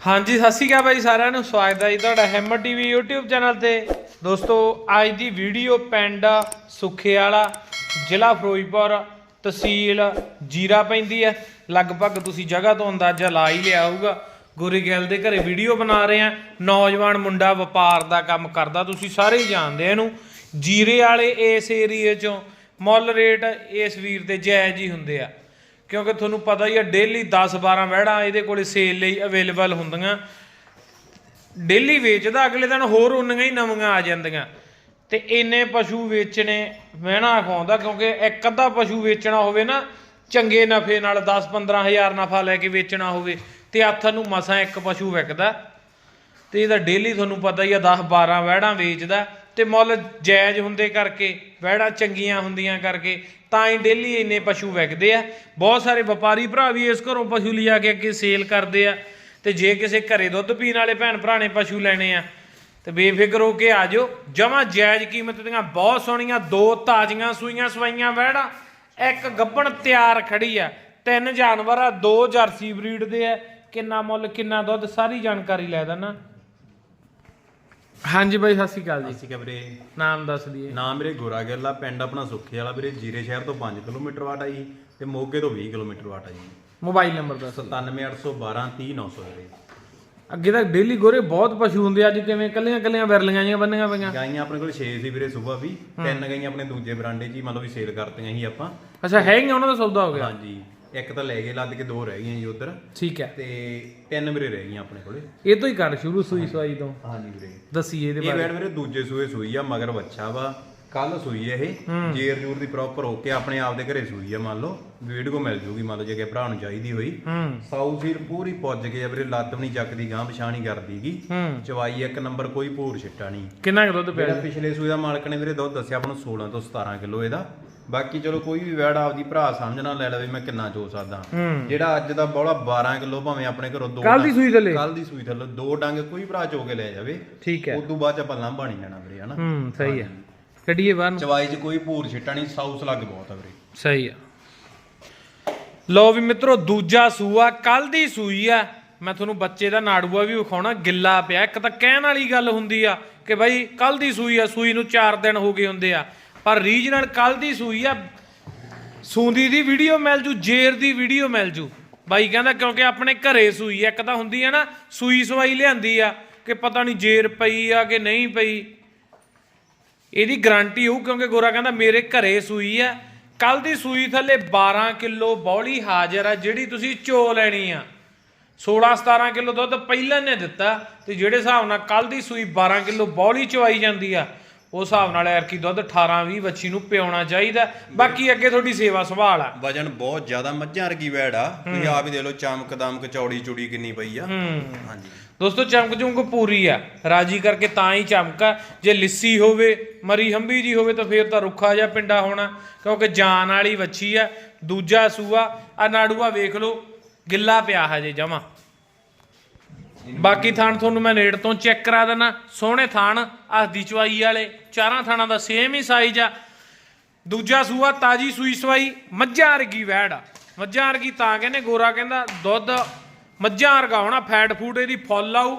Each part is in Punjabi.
ਹਾਂਜੀ, ਸਤਿ ਸ਼੍ਰੀ ਅਕਾਲ ਬਾਈ ਸਾਰਿਆਂ ਨੂੰ। ਸਵਾਗਤ ਹੈ ਜੀ ਤੁਹਾਡਾ ਹੈਮਰ ਟੀਵੀ YouTube ਚੈਨਲ ਤੇ। ਦੋਸਤੋ, ਅੱਜ ਦੀ ਵੀਡੀਓ ਪਿੰਡ ਸੁੱਖੇ ਵਾਲਾ ਜ਼ਿਲ੍ਹਾ ਫਿਰੋਜ਼ਪੁਰ, ਤਹਿਸੀਲ ਜੀਰਾ ਪੈਂਦੀ ਹੈ। ਲਗਭਗ ਤੁਸੀਂ ਜਗ੍ਹਾ ਤੋਂ ਅੰਦਾਜ਼ਾ ਲਾ ਹੀ ਲਿਆ ਹੋਊਗਾ। ਗੋਰੀ ਗਿੱਲ ਦੇ ਘਰੇ ਵੀਡੀਓ ਬਣਾ ਰਹੇ ਆ ਨੌਜਵਾਨ ਮੁੰਡਾ ਵਪਾਰ ਦਾ ਕੰਮ ਕਰਦਾ, ਤੁਸੀਂ ਸਾਰੇ ਹੀ ਜਾਣਦੇ ਇਹਨੂੰ। ਜੀਰੇ ਵਾਲੇ ਇਸ ਏਰੀਏ ਚੋਂ ਮੁੱਲ ਰੇਟ ਇਸ ਵੀਰ ਦੇ ਜਾਇਜ਼ ਹੀ ਹੁੰਦੇ ਆ। ਕਿਉਂਕਿ ਤੁਹਾਨੂੰ ਪਤਾ ਹੀ ਆ ਡੇਲੀ 10 12 ਵਹਿੜਾਂ ਇਹਦੇ ਕੋਲੇ ਸੇਲ ਲਈ ਅਵੇਲੇਬਲ ਹੁੰਦੀਆਂ। ਡੇਲੀ ਵੇਚਦਾ, ਅਗਲੇ ਦਿਨ ਹੋਰ ਉਨੀਆਂ ਹੀ ਨਵੀਆਂ ਆ ਜਾਂਦੀਆਂ। ਤੇ ਇੰਨੇ ਪਸ਼ੂ ਵੇਚਣੇ ਮਹਿਣਾ ਖਾਉਂਦਾ ਕਿਉਂਕਿ ਇੱਕ ਅੱਧਾ ਪਸ਼ੂ ਵੇਚਣਾ ਹੋਵੇ ਨਾ, ਚੰਗੇ ਨਫੇ ਨਾਲ 10 15 ਹਜ਼ਾਰ ਨਫਾ ਲੈ ਕੇ ਵੇਚਣਾ ਹੋਵੇ, ਤੇ ਹੱਥ ਨੂੰ ਮਸਾਂ ਇੱਕ ਪਸ਼ੂ ਵਿਕਦਾ। ਤੇ ਇਹਦਾ ਡੇਲੀ ਤੁਹਾਨੂੰ ਪਤਾ ਹੀ ਆ 10 12 ਵਹਿੜਾਂ ਵੇਚਦਾ। ਤੇ ਮੁੱਲ ਜਾਇਜ਼ ਹੁੰਦੇ ਕਰਕੇ, ਵਹਿੜਾਂ ਚੰਗੀਆਂ ਹੁੰਦੀਆਂ ਕਰਕੇ, ਤਾਂ ਹੀ ਡੇਲੀ ਇੰਨੇ ਪਸ਼ੂ ਵਿਕਦੇ ਆ। ਬਹੁਤ ਸਾਰੇ ਵਪਾਰੀ ਭਰਾ ਵੀ ਇਸ ਘਰੋਂ ਪਸ਼ੂ ਲਿਆ ਕੇ ਅੱਗੇ ਸੇਲ ਕਰਦੇ ਆ। ਤੇ ਜੇ ਕਿਸੇ ਘਰੇ ਦੁੱਧ ਪੀਣ ਵਾਲੇ ਭੈਣ ਭਰਾ ਨੇ ਪਸ਼ੂ ਲੈਣੇ ਆ, ਤੇ ਬੇਫਿਕਰ ਹੋ ਕੇ ਆ ਜਾਓ। ਜਮਾ ਜਾਇਜ਼ ਕੀਮਤ ਦੀਆਂ ਬਹੁਤ ਸੋਹਣੀਆਂ ਦੋ ਤਾਜ਼ੀਆਂ ਸੂਈਆਂ ਸਵਾਈਆਂ ਵਹਿੜਾਂ, ਇੱਕ ਗੱਬਣ ਤਿਆਰ ਖੜੀ ਆ। ਤਿੰਨ ਜਾਨਵਰ ਆ, ਦੋ ਜਰਸੀ ਬਰੀਡ ਦੇ ਆ। ਕਿੰਨਾ ਮੁੱਲ, ਕਿੰਨਾ ਦੁੱਧ, ਸਾਰੀ ਜਾਣਕਾਰੀ ਲੈ ਦੇਣਾ ਹਾਂਜੀ ਬਾਈ ਸਤਿ ਸ਼੍ਰੀ ਅਕਾਲ ਜੀ। ਅਸੀਂ ਕਿ ਵੀਰੇ। ਨਾਮ ਦੱਸ ਦਈਏ। ਨਾਮ ਮੇਰੇ ਗੋਰਾ ਗਿੱਲਾ ਪਿੰਡ ਆਪਣਾ ਸੁੱਖੇ ਵਾਲਾ ਵੀਰੇ ਜੀਰੇ ਸ਼ਹਿਰ ਤੋਂ 5 ਕਿਲੋਮੀਟਰ ਵਾਟ ਆ ਜੀ ਤੇ ਮੋਗੇ ਤੋਂ 20 ਕਿਲੋਮੀਟਰ ਵਾਟ ਆ ਜੀ। ਮੋਬਾਈਲ ਨੰਬਰ ਦੱਸ 97812 30900 ਵੀਰੇ। ਅੱਗੇ ਤਾਂ ਡੇਲੀ ਗੋਰੇ ਬਹੁਤ ਪਸ਼ੂ ਹੁੰਦੇ ਅੱਜ ਕਿਵੇਂ ਕੱਲੀਆਂ ਕੱਲੀਆਂ ਵਿਰਲੀਆਂ ਜੀਆਂ ਬੰਨੀਆਂ ਪਈਆਂ। ਗਾਈਆਂ ਆਪਣੇ ਕੋਲ 6 ਸੀ ਵੀਰੇ ਸਵੇਰ ਵੀ ਤਿੰਨ ਗਾਈਆਂ ਆਪਣੇ ਦੂਜੇ ਬਰਾਂਡੇ 'ਚ ਹੀ ਮੰਨ ਲਓ ਵੀ ਸੇਲ ਕਰਤੀਆਂ ਸੀ ਆਪਾਂ। ਅੱਛਾ ਹੈਗੀਆਂ ਉਹਨਾਂ ਦਾ ਸੌਦਾ ਹੋ ਗਿਆ। ਹਾਂਜੀ। ਇੱਕ ਤਾਂ ਲੈ ਗਏ ਲੱਦ ਕੇ ਦੋ ਰਹਿ ਗਈਆਂ ਜੀ ਉਧਰ। ਠੀਕ ਹੈ। ਤੇ ਤਿੰਨ ਵੀਰੇ ਰਹਿ ਗਈਆਂ ਆਪਣੇ ਕੋਲੇ। ਇਹ ਤੋਂ ਹੀ ਕਰ ਸ਼ੁਰੂ ਸੂਈ ਸਵਾਈ ਤੋਂ? ਹਾਂਜੀ ਵੀਰੇ। ਦੱਸੀਏ ਇਹਦੇ ਇਹ ਬਾਰੇ। ਵੈੜ ਵੀਰੇ ਦੂਜੇ ਸੂਏ ਸੂਈ ਆ ਮਗਰ ਬੱਚਾ ਵਾ। ਕੱਲ ਸੂਈ ਆ ਇਹ ਜੇਰ ਜੂਰ ਦੀ ਪ੍ਰੋਪਰ ਹੋ ਕੇ ਆਪਣੇ ਆਪ ਦੇ ਘਰੇ ਸੂਈ ਆ ਮੰਨ ਲਓ। ਵੀਡੀਓ ਮਿਲ ਜੂਗੀ ਮੰਨ ਲਓ ਜੇ ਕਿ ਭਰਾ ਨੂੰ ਚਾਹੀਦੀ ਹੋਈ। ਹੂੰ। ਸਾਊ ਸੀਰ ਪੂਰੀ ਪੁੱਜ ਕੇ ਆ ਵੀਰੇ ਲੱਤ ਵੀ ਨਹੀਂ ਚੱਕਦੀ ਗਾਂ ਪਛਾਣੀ ਕਰਦੀਗੀ ਹੂੰ। ਚਵਾਈ ਇੱਕ ਨੰਬਰ ਕੋਈ ਭੂਰ ਛਿੱਟਾ ਨਹੀਂ। ਕਿੰਨਾ ਕੁ ਦੁੱਧ ਪਿਆ ਜਿਹੜਾ ਪਿਛਲੇ ਸੂਏ ਦਾ ਮਾਲਕ ਨੇ ਵੀਰੇ ਦੁੱਧ ਦੱਸਿਆ ਆਪਾਂ ਨੂੰ 16 ਤੋਂ 17 ਕਿਲੋ ਇਹਦਾ। ਬਾਕੀ ਚਲੋ ਕੋਈ ਵੀ ਵੈੜ ਆਪਦੀ ਭਰਾ ਸਮਝਣਾ ਲੈ ਲਵੇ ਮੈਂ ਕਿੰਨਾ ਚੋ ਸਕਦਾ। ਜਿਹੜਾ ਅੱਜ ਦਾ ਬੋਲਾ 12 ਕਿਲੋ ਭਾਵੇਂ ਆਪਣੇ ਘਰੋਂ ਦੋ ਕੱਲ ਦੀ ਸੂਈ ਥੱਲੇ। ਕੱਲ ਦੀ ਸੂਈ ਥੱਲੇ ਦੋ ਡੰਗ ਕੋਈ ਭਰਾ ਚੋ ਕੇ ਲੈ ਜਾਵੇ। ਠੀਕ ਹੈ। ਉਸ ਤੋਂ ਬਾਅਦ ਆਪਾਂ ਲਾਂਭਾ ਨਹੀਂ ਲੈਣਾ ਵੀਰੇ ਹਨਾ? ਹੂੰ ਸਹੀ ਹੈ। ਕੱਢੀਏ ਬਾਹਰ ਚਵਾਈ 'ਚ ਕੋਈ ਭੂਰ ਛਿੱਟਾ ਨਹੀਂ ਸਾਊਸ ਲੱਗ ਬਹੁਤ ਆ ਵੀਰੇ। ਸਹੀ ਆ। ਲੋ ਵੀ ਮਿੱਤਰੋ ਦੂਜਾ ਸੂਆ ਕੱਲ ਦੀ ਸੂਈ ਆ। ਮੈਂ ਤੁਹਾਨੂੰ ਬੱਚੇ ਦਾ ਨਾੜੂਆ ਵੀ ਵਿਖਾਉਣਾ ਗਿੱਲਾ ਪਿਆ। ਇੱਕ ਤਾਂ ਕਹਿਣ ਵਾਲੀ ਗੱਲ ਹੁੰਦੀ ਆ ਕਿ ਬਾਈ ਕੱਲ ਦੀ ਸੂਈ ਆ ਸੂਈ ਨੂੰ 4 ਦਿਨ ਹੋ ਗਏ ਹੁੰਦੇ ਆ। ਪਰ ਰੀਜਨਲ ਕੱਲ ਦੀ ਸੂਈ ਆ, ਸੂੰਦੀ ਦੀ ਵੀਡੀਓ ਮਿਲ ਜੂ, ਜੇਰ ਦੀ ਵੀਡੀਓ ਮਿਲ ਜੂ। ਬਾਈ ਕਹਿੰਦਾ ਕਿਉਂਕਿ ਆਪਣੇ ਘਰੇ ਸੂਈ ਆ, ਇੱਕ ਤਾਂ ਹੁੰਦੀ ਆ ਨਾ, ਸੂਈ ਸਵਾਈ ਲਿਆਂਦੀ ਆ ਕਿ ਪਤਾ ਨਹੀਂ ਜੇਰ ਪਈ ਆ ਕਿ ਨਹੀਂ ਪਈ। ਇਹਦੀ ਗਾਰੰਟੀ ਹੋਊ ਕਿਉਂਕਿ ਗੋਰਾ ਕਹਿੰਦਾ ਮੇਰੇ ਘਰੇ ਸੂਈ ਆ। ਕੱਲ ਦੀ ਸੂਈ ਥੱਲੇ 12 ਕਿਲੋ ਬੌਲੀ ਹਾਜ਼ਰ ਆ, ਜਿਹੜੀ ਤੁਸੀਂ ਚੋ ਲੈਣੀ ਆ। 16 17 ਕਿਲੋ ਦੁੱਧ ਪਹਿਲਾਂ ਨੇ ਦਿੱਤਾ ਤੇ ਜਿਹੜੇ ਹਿਸਾਬ ਨਾਲ ਕੱਲ ਦੀ ਸੂਈ 12 ਕਿਲੋ ਬੌਲੀ ਚਵਾਈ ਜਾਂਦੀ ਆ ਉਸ ਹਿਸਾਬ ਨਾਲ ਐਰਕੀ ਦੁੱਧ 18 20 ਬੱਚੀ ਨੂੰ ਪਿਆਉਣਾ ਚਾਹੀਦਾ। ਬਾਕੀ ਅੱਗੇ ਤੁਹਾਡੀ ਸੇਵਾ ਸੰਭਾਲ ਆ। ਵਜਨ ਬਹੁਤ ਜ਼ਿਆਦਾ ਮੱਝਾਂ ਵਰਗੀ ਵੈੜ ਆ। ਤੁਸੀਂ ਆਪ ਹੀ ਦੇ ਲਓ ਚਮਕ ਦਮਕ ਚੌੜੀ ਚੂੜੀ ਕਿੰਨੀ ਪਈ ਆ। ਹਾਂਜੀ। ਦੋਸਤੋ ਚਮਕ ਚੁਮਕ ਪੂਰੀ ਆ। ਰਾਜੀ ਕਰਕੇ ਤਾਂ ਹੀ ਚਮਕਾ ਜੇ ਲਿੱਸੀ ਹੋਵੇ ਮਰੀ ਹੰਬੀ ਜੀ ਹੋਵੇ ਤਾਂ ਫੇਰ ਤਾਂ ਰੁੱਖਾ ਜਿਹਾ ਪਿੰਡਾ ਹੋਣਾ। ਕਿਉਂਕਿ ਜਾਨ ਵਾਲੀ ਵੱਛੀ ਆ ਦੂਜਾ ਸੂਆ ਆ ਨਾੜੂਆ ਵੇਖ ਲਓ ਗਿੱਲਾ ਪਿਆ ਹਜੇ ਜਮਾ। ਬਾਕੀ ਥਾਣ ਤੁਹਾਨੂੰ ਮੈਂ ਨੇੜ ਤੋਂ ਚੈੱਕ ਕਰਾ ਦੇਣਾ ਸੋਹਣੇ ਥਾਣ, ਹੱਸਦੀ ਚਵਾਈ ਵਾਲੇ, ਚਾਰਾਂ ਥਾਣਾਂ ਦਾ ਸੇਮ ਹੀ ਸਾਈਜ਼ ਆ। ਦੂਜਾ ਸੂਆ ਤਾਜੀ ਸੂਈ ਸਵਾਈ, ਮੱਝਾਂ ਵਰਗੀ ਵੈੜ ਆ। ਮੱਝਾਂ ਵਰਗੀ ਤਾਂ ਕਹਿੰਦੇ, ਗੋਰਾ ਕਹਿੰਦਾ, ਦੁੱਧ, ਮੱਝਾਂ ਵਰਗਾ ਹੋਣਾ ਫੈਟ ਫੂਟ ਇਹਦੀ ਫੁੱਲ ਆਊ।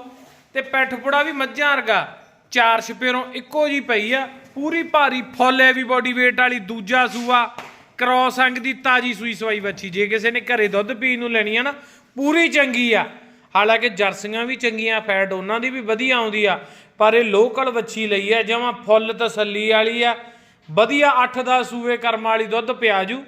ਤੇ ਪੈਠ ਪੁੜਾ ਵੀ ਮੱਝਾਂ ਵਰਗਾ। ਚਾਰ ਛਪੇਰੋਂ ਇੱਕੋ ਜੀ ਪਈ ਆ। ਪੂਰੀ ਭਾਰੀ ਫੁੱਲ ਹੈ ਵੀ ਬੋਡੀ weight ਵਾਲੀ ਦੂਜਾ ਸੂਆ। ਕ੍ਰੋਸ ਅੰਗ ਦੀ ਤਾਜੀ ਸੂਈ ਸਵਾਈ ਬੱਚੀ। ਜੇ ਕਿਸੇ ਨੇ ਘਰੇ ਦੁੱਧ ਪੀਣ ਨੂੰ ਲੈਣੀ ਆ ਨਾ, ਪੂਰੀ ਚੰਗੀ ਆ। ਹਾਲਾਂਕਿ ਜਰਸੀਆਂ ਵੀ ਚੰਗੀਆਂ ਫੈਟ ਉਹਨਾਂ ਦੀ ਵੀ ਵਧੀਆ ਆਉਂਦੀ ਆ ਪਰ ਇਹ ਲੋਕਲ ਵੱਛੀ ਲਈ ਆ ਜਮਾਂ ਫੁੱਲ ਤਸੱਲੀ ਵਾਲੀ ਆ। ਵਧੀਆ 8-10 ਸੂਏ ਕਰਮ ਵਾਲੀ ਦੁੱਧ ਪਿਆਜੂ।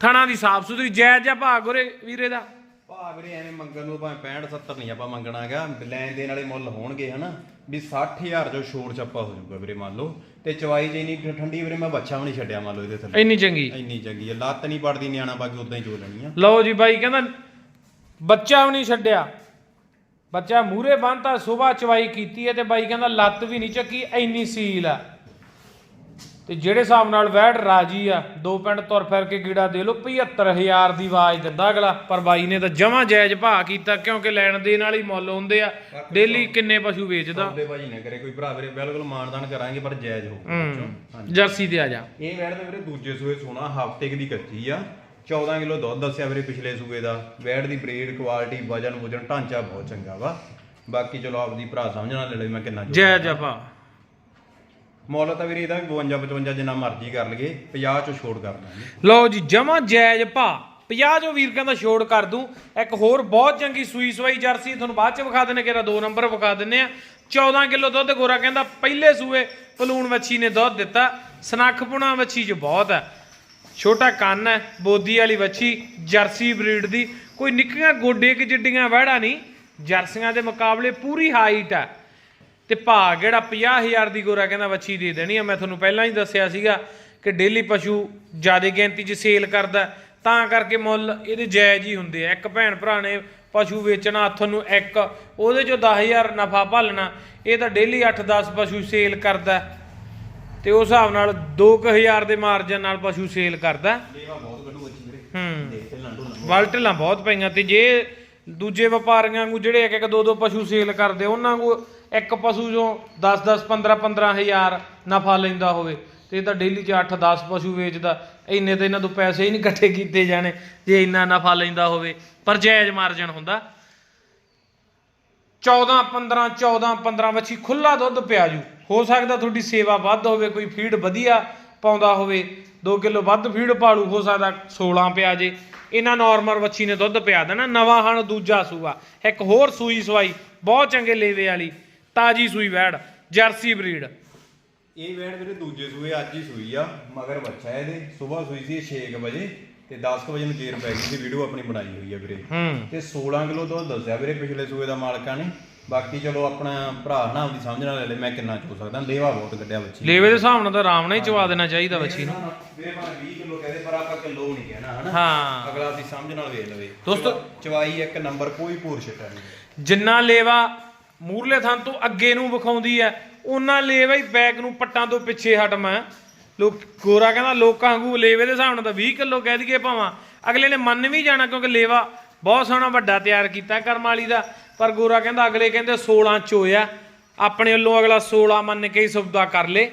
ਥਣਾ ਦੀ ਸਾਫ਼ ਸੁਥਰੀ ਜਾਇਜ਼ ਜਿਹਾ ਭਾਗ ਉਰੇ ਵੀਰੇ ਦਾ। ਭਾ ਵੀਰੇ ਐਵੇਂ ਮੰਗਣ ਨੂੰ ਭਾਵੇਂ 65 70 ਨਹੀਂ ਆਪਾਂ ਮੰਗਣਾ ਹੈਗਾ ਲੈਣ ਦੇਣ ਵਾਲੇ ਮੁੱਲ ਹੋਣਗੇ ਹਨਾ ਵੀ 60000 ਜੋ ਛੋੜ ਛੱਪਾ ਹੋ ਜਾਊਗਾ ਵੀਰੇ ਮੰਨ ਲਓ ਤੇ ਚਵਾਈ ਜੇ ਇੰਨੀ ਠੰਡੀ ਵੀਰੇ ਮੈਂ ਬੱਚਾ ਵੀ ਨਹੀਂ ਛੱਡਿਆ ਮੰਨ ਲਓ ਇਹਦੇ ਥੱਲੇ। ਇੰਨੀ ਚੰਗੀ। ਇੰਨੀ ਚੰਗੀ ਹੈ ਲੱਤ ਨਹੀਂ ਪੜਦੀ ਨਿਆਣਾ ਬਾਕੀ ਉਦਾਂ ਹੀ ਚੋ ਲੈਣੀ ਆ। ਲਓ ਜੀ ਬਾਈ ਕਹਿੰਦਾ ਬੱਚਾ ਵੀ ਨਹੀਂ ਛੱਡਿਆ। ਬੱਚਾ ਮੂਰੇ ਬੰਨਤਾ ਸਵੇਰ ਚਵਾਈ ਕੀਤੀ ਹੈ ਤੇ ਬਾਈ ਕਹਿੰਦਾ ਲੱਤ ਵੀ ਨਹੀਂ ਚੱਕੀ ਇੰਨੀ ਸੀਲ ਆ। ਤੇ ਜਿਹੜੇ ਹਿਸਾਬ ਨਾਲ ਵੈੜ ਰਾਜੀ ਆ ਦੋ ਪਿੰਡ ਤੁਰ ਫਿਰ ਕੇ ਕੀੜਾ ਦੇ ਲੋ 75000 ਦੀ ਆਵਾਜ਼ ਦਿੰਦਾ ਅਗਲਾ ਪਰ ਬਾਈ ਨੇ ਤਾਂ ਜਮਾਂ ਜਾਇਜ਼ ਭਾਅ ਕੀਤਾ ਕਿਉਂਕਿ ਲੈਣ ਦੇਣ ਵਾਲੀ ਮੁੱਲ ਹੁੰਦੇ ਆ। ਡੇਲੀ ਕਿੰਨੇ ਪਸ਼ੂ ਵੇਚਦਾ? ਉਹਦੇ ਭਾਜੀ ਨਾ ਕਰੇ ਕੋਈ ਭਰਾ ਵੀਰੇ ਬਿਲਕੁਲ ਮਾਨਦਾਨ ਕਰਾਂਗੇ ਪਰ ਜਾਇਜ਼ ਹੋਊਗਾ ਹੂੰ ਜਰਸੀ ਤੇ ਆ ਜਾ। ਇਹ ਵੈੜ ਦੇ ਵੀਰੇ ਦੂਜੇ ਸੂਏ ਸੋਨਾ ਹਫ਼ਤੇ ਦੀ ਕੱਚੀ ਆ। 14 ਕਿਲੋ ਦੁੱਧ ਦੱਸਿਆ ਵੀਰੇ ਪਿਛਲੇ ਸੂਏ ਦਾ। ਵੈੜ ਦੀ ਬਰੀਡ ਕੁਆਲਿਟੀ ਵਜਨ ਵਜਨ ਢਾਂਚਾ ਬਹੁਤ ਚੰਗਾ ਵਾ। ਬਾਕੀ ਚਲੋ ਆਪਦੀ ਭਰਾ ਸਮਝਣਾ ਲੈ ਲਈ ਮੈਂ ਕਿੰਨਾ ਜੋ ਜੈ ਜਪਾ। ਮੁੱਲ ਤਾਂ ਵੀਰੇ ਇਹਦਾ ਵੀ 52 55 ਜਿੰਨਾ ਮਰਜ਼ੀ ਕਰ ਲਈਏ 50 ਚੋਂ ਛੋੜ ਕਰ ਦਾਂਗੇ। ਲਓ ਜੀ ਜਮਾ ਜਾਇਜ਼ ਭਾ 50 ਜੋ ਵੀਰ ਕਹਿੰਦਾ ਛੋੜ ਕਰ ਦੂੰ। ਇੱਕ ਹੋਰ ਬਹੁਤ ਚੰਗੀ ਸੂਈ ਸਵਾਈ ਜਰਸੀ ਤੁਹਾਨੂੰ ਬਾਅਦ ਚ ਵਿਖਾ ਦਿੰਨੇ ਕਿਹੜਾ ਦੋ ਨੰਬਰ ਵਿਖਾ ਦਿੰਨੇ ਆ। 14 ਕਿਲੋ ਦੁੱਧ ਗੋਰਾ ਕਹਿੰਦਾ ਪਹਿਲੇ ਸੂਏ ਪਲੂਣ ਵੱਛੀ ਨੇ ਦੁੱਧ ਦਿੱਤਾ। ਸਨੱਖਪੁਣਾ ਵੱਛੀ ਚ ਬਹੁਤ ਹੈ। ਛੋਟਾ ਕੰਨ ਹੈ, ਬੋਦੀ ਵਾਲੀ ਵੱਛੀ, ਜਰਸੀ ਬਰੀਡ ਦੀ। ਕੋਈ ਨਿੱਕੀਆਂ ਗੋਡੇ ਕਿ ਜਿੱਡੀਆਂ ਵਹਿੜਾ ਨਹੀਂ, ਜਰਸੀਆਂ ਦੇ ਮੁਕਾਬਲੇ ਪੂਰੀ ਹਾਈਟ ਹੈ। ਤੇ ਭਾਅ ਜਿਹੜਾ 50000 ਦੀ ਗੋਰਾ ਕਹਿੰਦਾ ਵੱਛੀ ਦੇ ਦੇਣੀ ਆ। ਮੈਂ ਤੁਹਾਨੂੰ ਪਹਿਲਾਂ ਹੀ ਦੱਸਿਆ ਸੀਗਾ ਕਿ ਡੇਲੀ ਪਸ਼ੂ ਜ਼ਿਆਦਾ ਗਿਣਤੀ 'ਚ ਸੇਲ ਕਰਦਾ ਤਾਂ ਕਰਕੇ ਮੁੱਲ ਇਹਦੇ ਜਾਇਜ਼ ਹੀ ਹੁੰਦੇ ਆ। ਇੱਕ ਭੈਣ ਭਰਾ ਨੇ ਪਸ਼ੂ ਵੇਚਣਾ ਹੱਥ ਨੂੰ ਇੱਕ, ਉਹਦੇ ਚੋਂ 10000 ਨਫਾ ਭਾਲਣਾ ਇਹ ਤਾਂ ਡੇਲੀ 8-10 ਪਸ਼ੂ ਸੇਲ ਕਰਦਾ ਤੇ ਉਸ ਹਿਸਾਬ ਨਾਲ 2000 ਦੇ ਮਾਰਜਨ ਨਾਲ ਪਸ਼ੂ ਸੇਲ ਕਰਦਾ। ਲੇਵਾ ਬਹੁਤ ਕੱਢੂ ਅੱਛੀ ਵੀਰੇ। ਹੂੰ। ਦੇਖ ਵਲਟਲਾਂ ਬਹੁਤ ਪਈਆਂ ਤੇ ਜੇ ਦੂਜੇ ਵਪਾਰੀਆਂ ਨੂੰ ਜਿਹੜੇ ਇੱਕ ਇੱਕ ਦੋ ਦੋ ਪਸ਼ੂ ਸੇਲ ਕਰਦੇ ਉਹਨਾਂ ਨੂੰ ਇੱਕ ਪਸ਼ੂ ਚੋਂ 10 10 15 15 ਹਜ਼ਾਰ ਨਫਾ ਲੈਂਦਾ ਹੋਵੇ ਤੇ ਇਹ ਤਾਂ ਡੇਲੀ 'ਚ 8 10 ਪਸ਼ੂ ਵੇਚਦਾ। ਇੰਨੇ ਤਾਂ ਇਹਨਾਂ ਤੋਂ ਪੈਸੇ ਹੀ ਨਹੀਂ ਇਕੱਠੇ ਕੀਤੇ ਜਾਣੇ ਜੇ ਇੰਨਾ ਨਫਾ ਲੈਂਦਾ ਹੋਵੇ। ਪਰ ਜਾਇਜ਼ ਮਾਰਜਨ ਹੁੰਦਾ। 14 15 14 15 ਵੱਛੀ ਖੁੱਲਾ ਦੁੱਧ ਪਿਆ ਜੂ। ਹੋ ਸਕਦਾ ਤੁਹਾਡੀ ਸੇਵਾ ਵੱਧ ਹੋਵੇ, ਕੋਈ ਫੀਡ ਵਧੀਆ ਪਾਉਂਦਾ ਹੋਵੇ 2 ਕਿਲੋ ਵੱਧ ਫੀਡ ਪਾਲੂ, ਹੋ ਸਕਦਾ 16 ਪਿਆ ਜੇ। ਇਹਨਾਂ ਨਾਰਮਲ ਵੱਛੀ ਨੇ ਦੁੱਧ ਪਿਆ ਦੇਣਾ, ਨਵਾਂ ਹਣ, ਦੂਜਾ ਸੂਆ। ਇੱਕ ਹੋਰ ਸੂਈ ਸਵਾਈ, ਬਹੁਤ ਚੰਗੇ ਲੇਵੇ ਵਾਲੀ, ਤਾਜੀ ਸੂਈ ਵੈੜ, ਜਰਸੀ ਬਰੀਡ। ਇਹ ਵੈਣ ਵੀਰੇ ਦੂਜੇ ਸੂਏ, ਅੱਜ ਹੀ ਸੂਈ ਆ, ਮਗਰ ਬੱਚਾ ਇਹਦੇ ਸਵੇਰ ਸੂਈ ਸੀ 6 ਵਜੇ। ਤੇ 10 ਕੁ ਵਜੇ ਨੂੰ ਜੇਰ ਪੈ ਗਈ ਸੀ ਵੀਡੀਓ ਆਪਣੀ ਬਣਾਈ ਹੋਈ ਆ ਵੀਰੇ। ਹੂੰ। ਤੇ 16 ਕਿਲੋ ਦੁੱਧ ਦੱਸਿਆ ਵੀਰੇ ਪਿਛਲੇ ਸੂਏ ਦਾ ਮਾਲਕਾਂ ਨੇ। ਬਾਕੀ ਚਲੋ ਆਪਣਾ ਭਰਾ ਨਾ ਆਪਦੀ ਸਮਝ ਨਾਲ ਲੈ ਲੈ ਮੈਂ ਕਿੰਨਾ ਚੋ ਸਕਦਾ ਲੇਵਾ ਬਹੁਤ ਕੱਢਿਆ ਬੱਚੀ ਲੇਵੇ ਦੇ ਹਿਸਾਬ ਨਾਲ ਤਾਂ ਆਰਾਮ ਨਾਲ ਹੀ ਚਵਾ ਦੇਣਾ ਚਾਹੀਦਾ ਵੱਛੀ ਨੂੰ। ਵੀਰੇ ਭਾਵੇਂ 20 ਕਿਲੋ ਕਹਦੇ ਪਰ ਆਪਾਂ ਕਿਲੋ ਨਹੀਂ ਕਹਿਣਾ ਹਨਾ? ਹਾਂ। ਅਗਲਾ ਆਪਦੀ ਸਮਝ ਨਾਲ ਵੇਖ ਲਵੇ। ਦੋਸਤੋ- ਚਵਾ- ਚਵਾਈ ਇੱਕ ਨੰਬਰ ਕੋਈ ਪੂਰ ਛਿੱਟਾ ਨਹੀਂ। ਜਿੰਨਾ ਲੇਵਾ ਮੂਰਲੇ ਥਾਂ ਤੋਂ ਅੱਗੇ ਨੂੰ ਵਿਖਾਉਂਦੀ ਐ ਉਹਨਾਂ ਲੇਵਾ ਹੀ ਬੈਕ ਨੂੰ ਪੱਟਾਂ ਤੋਂ ਪਿੱਛੇ ਹਟਮਾ ਲੋਕ ਗੋਰਾ ਕਹਿੰਦਾ ਲੋਕਾਂ ਵਾਂਗੂ ਲੇਵੇ ਦੇ ਹਿਸਾਬ ਨਾਲ ਤਾਂ 20 ਕਿਲੋ ਕਹਿ ਦਈਏ ਭਾਵਾਂ। ਅਗਲੇ ਨੇ ਮੰਨ ਵੀ ਜਾਣਾ ਕਿਉਂਕਿ ਲੇਵਾ ਬਹੁਤ ਸੋਹਣਾ ਵੱਡਾ ਤਿਆਰ ਕੀਤਾ ਕਰਮਾਲੀ ਦਾ। ਪਰ ਗੋਰਾ ਕਹਿੰਦਾ ਅਗਲੇ ਕਹਿੰਦੇ 16 ਚੋਇਆ। ਆਪਣੇ ਵੱਲੋਂ ਅਗਲਾ 16 ਮੰਨ ਕੇ ਹੀ ਸੌਦਾ ਕਰ ਲੇ।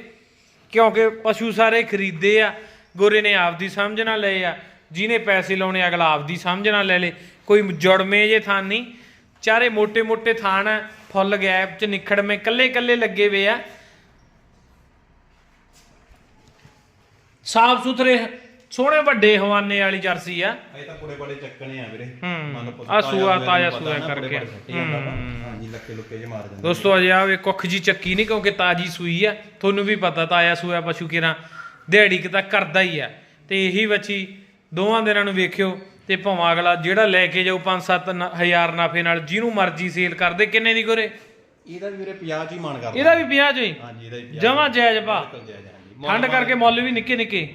ਕਿਉਂਕਿ ਪਸ਼ੂ ਸਾਰੇ ਖਰੀਦੇ ਆ। ਗੋਰੇ ਨੇ ਆਪਦੀ ਸਮਝ ਨਾਲ ਲਏ ਆ। ਜਿਹਨੇ ਪੈਸੇ ਲਾਉਣੇ ਅਗਲਾ ਆਪਦੀ ਸਮਝ ਨਾਲ ਲੈ ਲੇ। ਕੋਈ ਜੁੜਮੇ ਜੇ ਥਾਂ ਨਹੀਂ। ਚਾਰੇ ਮੋٹے ਮੋٹے ਥਾਨ ਫੁੱਲ ਗੈਪ ਚ ਨਿਖੜਵੇਂ ਕੱਲੇ ਕੱਲੇ ਲੱਗੇ ਵੇ ਆ। ਸਾਫ਼ ਸੁਥਰੇ ਸੋਹਣੇ ਵੱਡੇ ਹਵਾਨੇ ਵਾਲੀ ਜਰਸੀ ਆ। ਇਹ ਤਾਂ ਕੁੜੇ ਬੜੇ ਚੱਕਣੇ ਆ ਵੀਰੇ। ਹੂੰ। ਮੰਨ ਲਓ ਆਹ ਸੂਆ ਹੋਇਆ ਤਾਜ਼ਾ ਤੁਹਾਨੂੰ ਸੂਆ ਪਤਾ ਨਾ, ਕਰਕੇ। ਕੁੜੇ ਬੜੇ ਸੱਟੀ ਜਾਂਦਾ ਵਾ। ਹਾਂਜੀ ਲੱਕੇ ਲੁੱਕੇ ਜੇ ਮਾਰ ਜਾਂਦੇ ਦੋਸਤੋ ਅਜੇ ਆਵੇ ਕੁੱਖ ਜੀ ਚੱਕੀ ਨਹੀਂ ਕਿਉਂਕਿ ਤਾਜੀ ਸੂਈ ਆ। ਤੁਹਾਨੂੰ ਵੀ ਪਤਾ ਤਾਜ਼ਾ ਸੂਆ ਪਸ਼ੂ ਕਿਰਾਂ ਦਿਹਾੜੀ ਕਿ ਤਾਂ ਕਰਦਾ ਹੀ ਆ। ਤੇ ਇਹੀ ਬੱਚੀ ਦੋਵਾਂ ਦਿਨਾਂ ਨੂੰ ਵੇਖਿਓ ਤੇ ਭਾਵੇਂ ਅਗਲਾ ਜਿਹੜਾ ਲੈ ਕੇ ਜਾਊ 5-7 ਹਜ਼ਾਰ ਨਾਫੇ ਨਾਲ ਜਿਹਨੂੰ ਮਰਜ਼ੀ ਸੇਲ ਕਰਦੇ ਕਿੰਨੇ ਦੀ ਗੋਰੇ ਇਹਦਾ ਵੀ ਵੀਰੇ 50 ਚ ਹੀ ਮਾਨ ਕਰਦਾ। ਇਹਦਾ ਵੀ 50 ਜੋ ਹੀ? ਹਾਂਜੀ ਇਹਦਾ ਵੀ 50 ਜਮਾ ਜਾਇਜ਼ ਭਾ। ਬਿਲਕੁਲ ਜਾਇਜ਼ ਹਾਂਜੀ ਠੰਡ ਕਰਕੇ ਮੁੱਲ ਵੀ ਨਿੱਕੇ ਨਿੱਕੇ।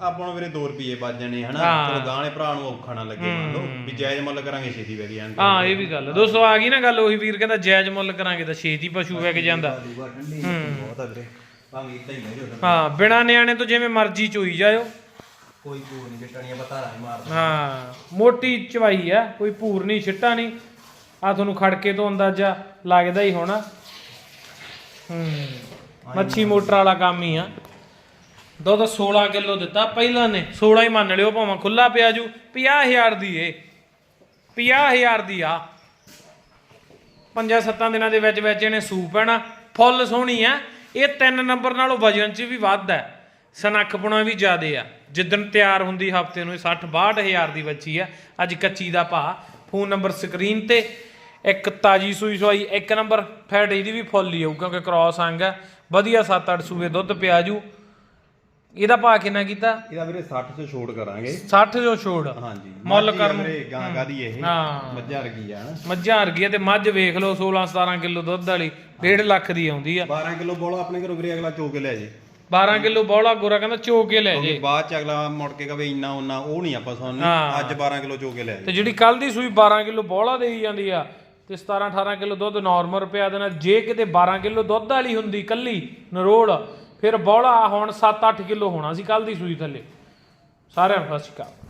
ਆਪਾਂ ਨੂੰ ਵੀਰੇ 2 ਰੁਪਏ ਵੱਜ ਜਾਣੇ ਹਨਾ। ਚਲੋ ਗਾਣੇ ਭਰਾ ਨੂੰ ਔਖਾ ਨਾ ਲੱਗੇ ਮੰਨ ਲਓ ਵੀ ਜਾਇਜ਼ ਮੁੱਲ ਕਰਾਂਗੇ ਛੇਤੀ ਵਗ ਜਾਣ ਹਾਂ ਇਹ ਵੀ ਗੱਲ। ਦੋਸਤੋ ਆ ਗਈ ਨਾ ਗੱਲ ਉਹੀ ਵੀਰ ਕਹਿੰਦਾ ਜਾਇਜ਼ ਮੁੱਲ ਕਰਾਂਗੇ ਤਾਂ ਛੇਤੀ ਪਸ਼ੂ ਵਿਕ ਜਾਂਦਾ। ਦੂਗਾ ਠੰਡੀ ਬਹੁਤ ਆ ਵੀਰੇ। ਭਾਵੇਂ ਇੱਦਾਂ ਹੀ ਬਿਨਾ ਨਿਆਣੇ ਤੋਂ ਜਿਵੇਂ ਮਰਜ਼ੀ ਚੋਈ ਜਾਇਓ। ਕੋਈ ਕੋਰ ਨਹੀਂ ਜੱਟਣੀਆਂ ਪਤਾ ਨਹੀਂ ਮਾਰਦਾ। ਹਾਂ ਮੋਟੀ ਚਵਾਈ ਆ ਕੋਈ ਭੂਰ ਨਹੀਂ ਛਿੱਟਾ ਨਹੀਂ। ਆ ਤੁਹਾਨੂੰ ਖੜਕੇ ਤੋਂ ਅੰਦਾਜ਼ਾ ਲੱਗਦਾ ਹੀ ਹੋਣਾ। ਹੂੰ ਮੱਛੀ ਮੋਟਰ ਵਾਲਾ ਕੰਮ ਹੀ ਆ। ਦੁੱਧ 16 ਕਿਲੋ ਦਿੱਤਾ, ਪਹਿਲਾਂ ਨੇ। 16 ਹੀ ਮੰਨ ਲਿਓ, ਭਾਵੇਂ ਖੁੱਲਾ ਪਿਆ ਜੂ। 50000 ਦੀ ਏ। 50000 ਦੀ ਆ। ਪੰਜਾਂ ਸੱਤਾਂ ਦਿਨਾਂ ਦੇ ਵਿੱਚ ਵਿੱਚ ਇਹਨੇ ਸੂ ਪੈਣਾ ਫੁੱਲ ਸੋਹਣੀ ਆ। ਇਹ ਤਿੰਨ ਨੰਬਰ ਨਾਲੋਂ ਵਜਨ 'ਚ ਵੀ ਵੱਧ ਹੈ। ਸਨੱਖਪੁਣਾ ਵੀ ਜ਼ਿਆਦੇ ਆ। ਜਿੱਦਣ ਤਿਆਰ ਹੁੰਦੀ ਹਫ਼ਤੇ ਨੂੰ ਇਹ 60 62000 ਦੀ ਬੱਚੀ ਆ। ਅੱਜ ਕੱਚੀ ਦਾ ਭਾਅ। ਫੋਨ ਨੰਬਰ ਸਕਰੀਨ ਤੇ। ਇੱਕ ਤਾਜੀ ਸੂਈ ਸਵਾਈ, ਇੱਕ ਨੰਬਰ ਫੈਟ ਇਹਦੀ ਵੀ ਫੁੱਲ ਹੀ ਆਊ, ਕਿਉਂਕਿ ਕ੍ਰਾਸ ਅੰਗ ਹੈ ਵਧੀਆ 7-8 ਸੂਏ ਦੁੱਧ ਪਿਆ ਜੂ। ਇਹਦਾ ਭਾ ਕਿੰਨਾ ਕੀਤਾ? ਇਹਦਾ ਵੀਰੇ 60 ਚ ਛੋੜ ਕਰਾਂਗੇ। 60 ਜੋ ਛੋੜ ਹਾਂਜੀ। ਮੁੱਲ ਕਰਨ- ਵੀਰੇ ਗਾਂ ਗਾਦੀ ਇਹ? ਹਾਂ। ਮੱਝਾਂ ਰਗੀ ਆ ਨਾ। ਮੱਝਾਂ ਵਰਗੀ ਆ ਤੇ ਮੱਝ ਵੇਖ ਲਓ 16-17 ਕਿਲੋ ਦੁੱਧ ਵਾਲੀ 1.5 ਲੱਖ ਦੀ ਆਉਂਦੀ ਆ। 12 ਕਿਲੋ ਬੋਲਾ ਆਪਣੇ ਘਰੋਂ ਵੀਰੇ ਅਗਲਾ ਚੋ ਕੇ ਲੈ ਜੇ। 12 ਕਿਲੋ ਬੌਲਾ ਗੋਰਾ ਕਹਿੰਦਾ ਚੋ ਕੇ ਲੈ ਜੇ। ਕਿਉਂਕਿ ਬਾਅਦ ਚ ਅਗਲਾ ਮੁੜ ਕੇ ਕਵੇ ਇੰਨਾ ਉਹਨਾਂ ਉਹ ਨਹੀਂ ਆਪਾਂ ਸੁਣਨੀ। ਹਾਂ। ਅੱਜ 12 ਕਿਲੋ ਚੋ ਕੇ ਲੈ ਜੇ। ਤੇ ਜਿਹੜੀ ਕੱਲ ਦੀ ਸੂਈ 12 ਕਿਲੋ ਬੌਲਾ ਦੇਈ ਜਾਂਦੀ ਆ ਤੇ 17 18 ਕਿਲੋ ਦੁੱਧ ਨਾਰਮਲ ਪਿਆ ਦੇਣਾ। ਜੇ ਕਿਤੇ 12 ਕਿਲੋ ਦੁੱਧ ਵਾਲੀ ਹੁੰਦੀ ਕੱਲੀ ਨਰੋੜ ਫਿਰ ਬੌਲਾ ਹੁਣ 7-8 ਕਿਲੋ ਹੋਣਾ ਸੀ ਕੱਲ ਦੀ ਸੂਈ ਥੱਲੇ। ਸਾਰਿਆਂ ਨੂੰ ਸਤਿ ਸ਼੍ਰੀ ਅਕਾਲ।